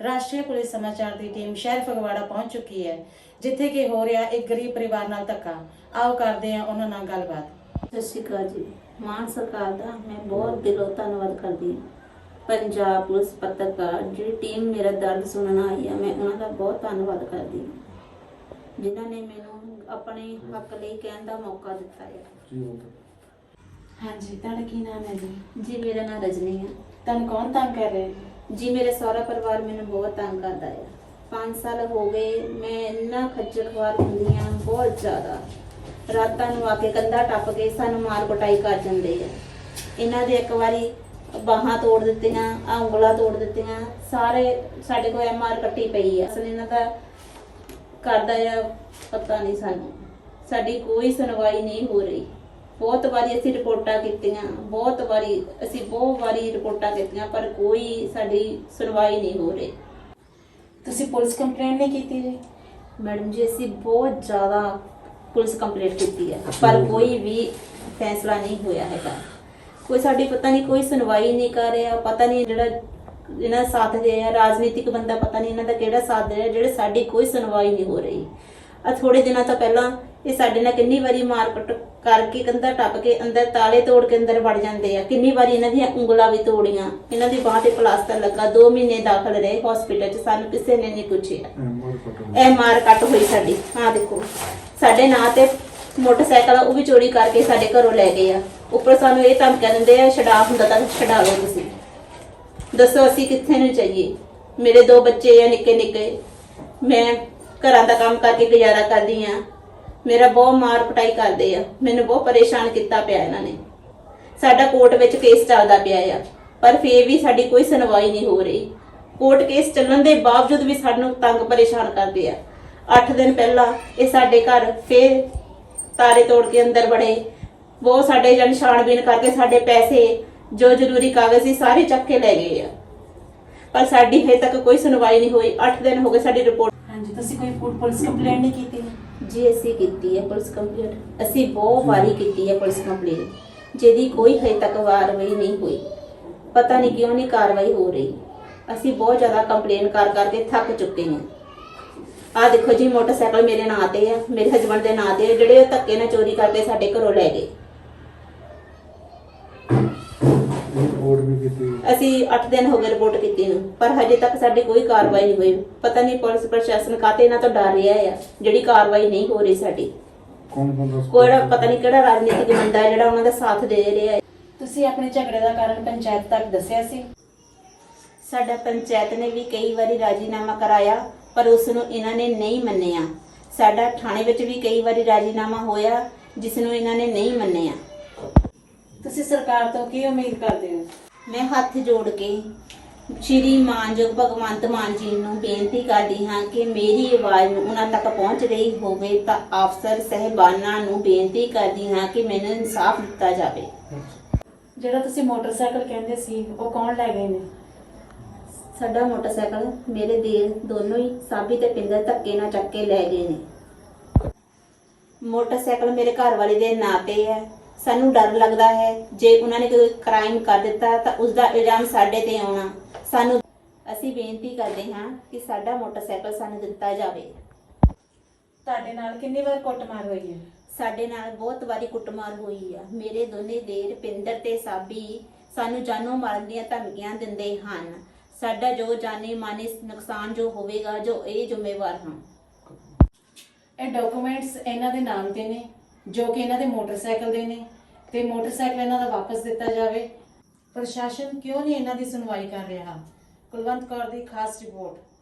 ਰਾਸ਼ਟਰੀ ਪੁਲਿਸ ਸਮਾਚਾਰ ਦੀ ਟੀਮ ਸ਼ਹਿਰ ਫਗਵਾੜਾ ਪਹੁੰਚ ਚੁੱਕੀ ਹੈ ਜਿੱਥੇ ਕਿ ਹੋ ਰਿਹਾ ਇੱਕ ਗਰੀਬ ਪਰਿਵਾਰ ਨਾਲ ਧੱਕਾ। ਆਓ ਕਰਦੇ ਹਾਂ ਉਹਨਾਂ ਨਾਲ ਗੱਲਬਾਤ। ਸਤਿ ਸ਼੍ਰੀ ਅਕਾਲ ਜੀ। ਮਾਨ ਸਰਕਾਰ ਦਾ ਮੈਂ ਬਹੁਤ ਦਿਲੋਂ ਧੰਨਵਾਦ ਕਰਦੀ ਹਾਂ। ਪੰਜਾਬ ਪੁਲਿਸ ਪੱਤਰਕਾਰ ਜਿਹੜੀ ਟੀਮ ਮੇਰਾ ਦਰਦ ਸੁਣਨ ਆਈ ਹੈ ਮੈਂ ਉਹਨਾਂ ਦਾ ਬਹੁਤ ਧੰਨਵਾਦ ਕਰਦੀ ਹਾਂ। ਜਿਨ੍ਹਾਂ ਨੇ ਮੈਨੂੰ ਆਪਣੇ ਹੱਕ ਲਈ ਕਹਿਣ ਦਾ ਮੌਕਾ ਦਿੱਤਾ ਹੈ। ਹਾਂਜੀ ਤੁਹਾਡਾ ਕੀ ਨਾਮ ਹੈ ਜੀ? ਜੀ ਮੇਰਾ ਨਾਮ ਰਜਨੀ ਹੈ। ਤੁਹਾਨੂੰ ਕੌਣ ਤੰਗ ਕਰ ਰਿਹਾ ਹੈ? ਜੀ, ਮੇਰਾ ਸਹੁਰਾ ਪਰਿਵਾਰ ਮੈਨੂੰ ਬਹੁਤ ਤੰਗ ਕਰਦਾ ਹੈ 5 ਸਾਲ ਹੋ ਗਏ, ਮੈਂ ਇੰਨਾ ਖੱਜਲ ਖੁਆਰ ਹੁੰਦੀ ਹਾਂ ਬਹੁਤ ਜ਼ਿਆਦਾ। ਰਾਤਾਂ ਨੂੰ ਆ ਕੇ ਕੰਧਾ ਟੱਪ ਕੇ ਸਾਨੂੰ ਮਾਰ ਕੁਟਾਈ ਕਰ ਜਾਂਦੇ ਆ। ਇਹਨਾਂ ਦੇ ਇੱਕ ਵਾਰੀ ਬਾਹਾਂ ਤੋੜ ਦਿੱਤੀਆਂ ਆਹ ਉਂਗਲਾਂ ਤੋੜ ਦਿੱਤੀਆਂ, ਸਾਰੇ ਸਾਡੇ ਕੋਲ ਐਮਆਰ ਕੱਟੀ ਪਈ ਆ। ਅਸਲ ਇਹਨਾਂ ਦਾ ਕਰਦਾ ਆ, ਪਤਾ ਨਹੀਂ ਸਾਨੂੰ। ਸਾਡੀ ਕੋਈ ਸੁਣਵਾਈ ਨਹੀਂ ਹੋ ਰਹੀ। ਬਹੁਤ ਵਾਰੀ ਅਸੀਂ ਰਿਪੋਰਟਾਂ ਕੀਤੀਆਂ ਬਹੁਤ ਵਾਰੀ ਅਸੀਂ ਬਹੁਤ ਵਾਰੀ ਰਿਪੋਰਟਾਂ ਕੀਤੀਆਂ ਪਰ ਕੋਈ ਸਾਡੀ ਸੁਣਵਾਈ ਨਹੀਂ ਹੋ ਰਹੀ। ਤੁਸੀਂ ਪੁਲਿਸ ਕੰਪਲੇਂਟ ਨਹੀਂ ਕੀਤੀ ਜੀ? ਮੈਡਮ ਜੀ ਅਸੀਂ ਬਹੁਤ ਜ਼ਿਆਦਾ ਪੁਲਿਸ ਕੰਪਲੇਂਟ ਕੀਤੀ ਹੈ ਪਰ ਕੋਈ ਵੀ ਫੈਸਲਾ ਨਹੀਂ ਹੋਇਆ ਹੈਗਾ। ਕੋਈ ਸਾਡੀ ਪਤਾ ਨਹੀਂ ਕੋਈ ਸੁਣਵਾਈ ਨਹੀਂ ਕਰ ਰਿਹਾ ਪਤਾ ਨਹੀਂ ਜਿਹੜਾ ਇਹਨਾਂ ਸਾਥ ਦੇ ਰਿਹਾ ਰਾਜਨੀਤਿਕ ਬੰਦਾ ਪਤਾ ਨਹੀਂ ਇਹਨਾਂ ਦਾ ਕਿਹੜਾ ਸਾਥ ਦੇ ਰਿਹਾ ਜਿਹੜੇ ਸਾਡੀ ਕੋਈ ਸੁਣਵਾਈ ਨਹੀਂ ਹੋ ਰਹੀ। ਆ ਥੋੜੇ ਦਿਨਾਂ ਤੋਂ ਪਹਿਲਾਂ ਇਹ ਸਾਡੇ ਨਾਲ ਕਿੰਨੀ ਵਾਰੀ ਮਾਰਕਟ ਕਰਕੇ ਕੰਧਾ ਟੱਪ ਕੇ ਅੰਦਰ ਤਾਲੇ ਤੋੜ ਕੇ ਅੰਦਰ ਵੜ ਜਾਂਦੇ ਆ। ਕਿੰਨੀ ਵਾਰੀ ਇਹਨਾਂ ਦੀਆਂ ਉਂਗਲਾਂ ਵੀ ਤੋੜੀਆਂ। ਇਹਨਾਂ ਦੀ ਬਾਹ ਤੇ ਪਲਾਸਟਰ ਲੱਗਾ। 2 ਮਹੀਨੇ ਦਾਖਲ ਰਹੇ ਹਸਪੀਟਲ 'ਚ। ਸਾਨੂੰ ਕਿਸੇ ਨੇ ਨਹੀਂ ਪੁੱਛਿਆ। ਇਹ ਮਾਰ ਕੱਟ ਹੋਈ ਸਾਡੀ। ਆਹ ਦੇਖੋ। ਸਾਡੇ ਨਾਂ ਤੇ ਮੋਟਰਸਾਈਕਲ ਉਹ ਵੀ ਚੋਰੀ ਕਰਕੇ ਸਾਡੇ ਘਰੋਂ ਲੈ ਗਏ ਆ। ਉੱਪਰ ਸਾਨੂੰ ਇਹ ਧਮਕੀਆਂ ਦਿੰਦੇ ਆ, ਛਡਾ ਹੁੰਦਾ ਤਾਂ ਛਡਾ ਲਓ ਤੁਸੀਂ। ਦੱਸੋ ਅਸੀਂ ਕਿੱਥੇ ਨੂੰ ਚਾਹੀਏ ਮੇਰੇ ਦੋ ਬੱਚੇ ਆ ਨਿੱਕੇ ਨਿੱਕੇ ਮੈਂ ਘਰਾਂ ਦਾ ਕੰਮ ਕਰਕੇ ਗੁਜ਼ਾਰਾ ਕਰਦੀ ਆ। ਮੇਰਾ ਬਹੁਤ ਮਾਰ ਕੁਟਾਈ ਕਰਦੇ ਆ। ਮੈਨੂੰ ਬਹੁਤ ਪਰੇਸ਼ਾਨ ਕੀਤਾ ਪਿਆ ਇਹਨਾਂ ਨੇ। ਸਾਡਾ ਕੋਰਟ ਵਿੱਚ ਕੇਸ ਚੱਲਦਾ ਪਿਆ ਆ। ਪਰ ਫੇਰ ਵੀ ਸਾਡੀ ਕੋਈ ਸੁਣਵਾਈ ਨਹੀਂ ਹੋ ਰਹੀ। ਕੋਰਟ ਕੇਸ ਚੱਲਣ ਦੇ ਬਾਵਜੂਦ ਵੀ ਸਾਨੂੰ ਤੰਗ ਪਰੇਸ਼ਾਨ ਕਰਦੇ ਆ। 8 ਦਿਨ ਪਹਿਲਾਂ ਇਹ ਸਾਡੇ ਘਰ ਫੇਰ ਤਾਰੇ ਤੋੜ ਕੇ ਅੰਦਰ ਵੜੇ। ਬਹੁਤ ਸਾਡੇ ਜਨ ਛਾਣਬੀਨ ਕਰਕੇ ਸਾਡੇ ਪੈਸੇ, ਜੋ ਜ਼ਰੂਰੀ ਕਾਗਜ਼ ਸੀ, ਸਾਰੇ ਚੱਕ ਕੇ ਲੈ ਗਏ ਆ। ਪਰ ਸਾਡੀ ਹਜੇ ਤੱਕ ਕੋਈ ਸੁਣਵਾਈ ਨਹੀਂ ਹੋਈ। 8 ਦਿਨ ਹੋ ਗਏ ਸਾਡੀ ਰਿਪੋਰਟ ਹਾਂਜੀ, ਤੁਸੀਂ ਕੋਈ ਪੁ- ਪੁਲਿਸ ਕੰਪਲੇਂਟ ਨਹੀਂ ਕੀਤੀ? ਜੀ ਅਸੀਂ ਕੀਤੀ ਹੈ ਪੁਲਿਸ ਕੰਪਲੇਂਟ। ਅਸੀਂ ਬਹੁਤ ਵਾਰੀ ਕੀਤੀ ਹੈ ਪੁਲਿਸ ਕੰਪਲੇਂਟ ਜਿਹਦੀ ਕੋਈ ਹਜੇ ਤੱਕ ਕਾਰਵਾਈ ਨਹੀਂ ਹੋਈ। ਪਤਾ ਨਹੀਂ ਕਿਉਂ ਨਹੀਂ ਕਾਰਵਾਈ ਹੋ ਰਹੀ। ਅਸੀਂ ਬਹੁਤ ਜ਼ਿਆਦਾ ਕੰਪਲੇਂਟ ਕਰ ਕਰਕੇ ਥੱਕ ਚੁੱਕੇ ਹਾਂ। ਆਹ ਦੇਖੋ ਜੀ ਮੋਟਰਸਾਈਕਲ ਮੇਰੇ ਨਾਂ ਤੇ ਆ ਮੇਰੇ ਹਸਬੰਡ ਦੇ ਨਾਂ ਤੇ ਆ, ਜਿਹੜੇ ਉਹ ਧੱਕੇ ਨਾਲ ਚੋਰੀ ਕਰਕੇ ਸਾਡੇ ਘਰੋਂ ਲੈ ਗਏ। ਰਿਪੋਰਟ ਵੀ ਕੀਤੀ ਅਸੀਂ 8 ਦਿਨ ਹੋ ਗਏ ਰਿਪੋਰਟ ਕੀਤੀ ਨੂੰ ਪਰ ਹਜੇ ਤੱਕ ਸਾਡੀ ਕੋਈ ਕਾਰਵਾਈ ਨਹੀਂ ਹੋਈ। ਪਤਾ ਨਹੀਂ ਪੁਲਿਸ ਪ੍ਰਸ਼ਾਸਨ ਕਾਤੇ ਇਹਨਾਂ ਤੋਂ ਡਰ ਰਿਹਾ ਆ ਜਿਹੜੀ ਕਾਰਵਾਈ ਨਹੀਂ ਹੋ ਰਹੀ ਸਾਡੀ। ਕੌਣ ਕੋੜਾ ਪਤਾ ਨਹੀਂ ਕਿਹੜਾ ਰਾਜਨੀਤਿਕ ਬੰਦਾ ਹੈ ਜਿਹੜਾ ਉਹਨਾਂ ਦਾ ਸਾਥ ਦੇ ਰਿਹਾ ਹੈ। ਤੁਸੀਂ ਆਪਣੇ ਝਗੜੇ ਦਾ ਕਾਰਨ ਪੰਚਾਇਤ ਤੱਕ ਦੱਸਿਆ ਸੀ? ਸਾਡਾ ਪੰਚਾਇਤ ਨੇ ਵੀ ਕਈ ਵਾਰੀ ਰਾਜੀਨਾਮਾ ਕਰਾਇਆ ਪਰ ਉਸ ਨੂੰ ਇਹਨਾਂ ਨੇ ਨਹੀਂ ਮੰਨਿਆ। ਸਾਡਾ ਥਾਣੇ ਵਿੱਚ ਵੀ ਕਈ ਵਾਰੀ ਰਾਜੀਨਾਮਾ ਹੋਇਆ ਜਿਸ ਨੂੰ ਇਹਨਾਂ ਨੇ ਨਹੀਂ ਮੰਨਿਆ। ਤੁਸੀਂ ਸਰਕਾਰ ਤੋਂ ਕੀ ਉਮੀਦ ਕਰਦੇ ਹੋ? ਮੈਂ ਹੱਥ ਜੋੜ ਕੇ ਸ਼੍ਰੀ ਮਾਨਯੋਗ ਭਗਵੰਤ ਮਾਨ ਜੀ ਨੂੰ ਬੇਨਤੀ ਕਰਦੀ ਹਾਂ ਕਿ ਮੇਰੀ ਆਵਾਜ਼ ਨੂੰ ਉਹਨਾਂ ਤੱਕ ਪਹੁੰਚ ਰਹੀ ਹੋਵੇ ਤਾਂ ਅਫਸਰ ਸਹਿਬਾਨਾਂ ਨੂੰ ਬੇਨਤੀ ਕਰਦੀ ਹਾਂ ਕਿ ਮੈਨੂੰ ਇਨਸਾਫ ਦਿੱਤਾ ਜਾਵੇ। ਜਿਹੜਾ ਤੁਸੀਂ ਮੋਟਰਸਾਈਕਲ ਕਹਿੰਦੇ ਸੀ ਉਹ ਕੌਣ ਲੈ ਗਏ ਨੇ? ਸਾਡਾ ਮੋਟਰਸਾਈਕਲ ਮੇਰੇ ਦੇਰ ਦੋਨੋਂ ਹੀ ਸਾਬੀ ਤੇ ਪਿੰਦਰ ਧੱਕੇ ਨਾਲ ਚੱਕ ਕੇ ਲੈ ਗਏ ਨੇ। ਮੋਟਰਸਾਈਕਲ ਮੇਰੇ ਘਰ ਵਾਲੇ ਦੇ ਨਾਂ ਤੇ ਹੈ। ਸਾਨੂੰ ਡਰ ਲੱਗਦਾ ਹੈ। ਜੇ ਉਹਨਾਂ ਨੇ ਕੋਈ ਕ੍ਰਾਈਮ ਕਰ ਦਿੱਤਾ ਤਾਂ ਉਸ ਦਾ ਇਲਜ਼ਾਮ ਸਾਡੇ ਤੇ ਆਉਣਾ। ਸਾਨੂੰ ਅਸੀਂ ਬੇਨਤੀ ਕਰਦੇ ਹਾਂ ਕਿ ਸਾਡਾ ਮੋਟਰਸਾਈਕਲ ਸਾਨੂੰ ਦਿੱਤਾ ਜਾਵੇ। ਤੁਹਾਡੇ ਨਾਲ ਕਿੰਨੀ ਵਾਰ ਕੁੱਟਮਾਰ ਹੋਈ ਹੈ? ਸਾਡੇ ਨਾਲ ਬਹੁਤ ਵਾਰੀ ਕੁੱਟਮਾਰ ਹੋਈ ਆ। ਮੇਰੇ ਦੋਨੇ ਦੇਰ ਪਿੰਦਰ ਤੇ ਸਾਬੀ ਸਾਨੂੰ ਜਾਨੋਂ ਮਾਰਨ ਦੀਆਂ ਧਮਕੀਆਂ ਦਿੰਦੇ ਹਨ। ਸਾਡਾ ਜੋ ਜਾਨੀ ਮਾਨੀ ਨੁਕਸਾਨ ਜੋ ਹੋਵੇਗਾ ਜੋ ਇਹ ਜ਼ਿੰਮੇਵਾਰ ਹਾਂ। ਇਹ ਡਾਕੂਮੈਂਟਸ ਇਹਨਾਂ ਦੇ ਨਾਮ ਤੇ ਨੇ। ਜੋ ਕਿ ਇਹਨਾਂ ਦੇ ਮੋਟਰਸਾਈਕਲ ਦੇ ਨੇ ਤੇ ਮੋਟਰਸਾਈਕਲ ਇਹਨਾਂ ਦਾ ਵਾਪਸ ਦਿੱਤਾ ਜਾਵੇ। ਪ੍ਰਸ਼ਾਸਨ ਕਿਉਂ ਨਹੀਂ ਇਹਨਾਂ ਦੀ ਸੁਣਵਾਈ ਕਰ ਰਿਹਾ? ਕੁਲਵੰਤ ਕੌਰ ਦੀ ਖਾਸ ਰਿਪੋਰਟ।